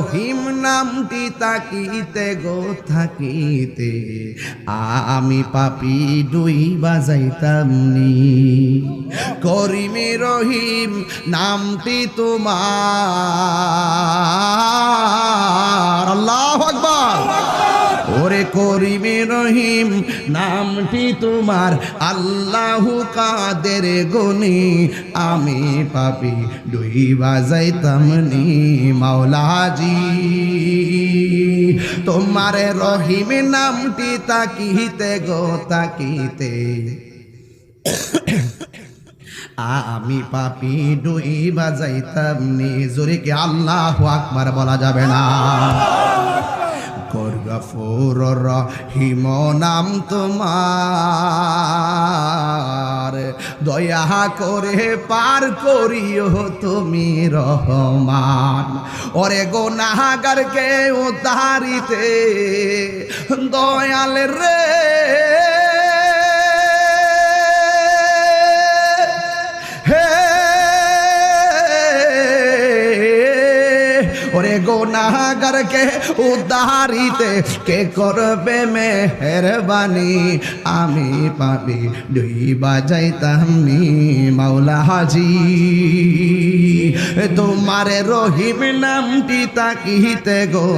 রহিম নামটি তাকিতে গো, থাকিতে। আমি পাপি দুই বাজাইতাম নি। করিমে রহিম নামটি তোমার। আল্লাহ আকবার। ওরে করিমে রহিম, নামটি তোমার আল্লাহু কাদের গনি আমি পাপি দুই বাজাইতাম নি মাওলাজি। তোমার রহিম নামটি তাকিতে গো, তাকিতে। আমি পাপি দুই বাজাইতাম নি। জোরে কি আল্লাহ আকবার বলা যাবে না? গফুর রহিম নাম তোমার। দয়া করে পার করিও তুমি রহমান। ওরে গো নাহাগারকে উদ্ধারিতে দয়াল রে ওরে গোনাগারকে উদ্ধারিতে, কে করবে মেহরবানি? আমি পাবি দুই বাজাইতাম নি, মাওলা হাজি। তোমার রহিম নামটি তাকিতে গো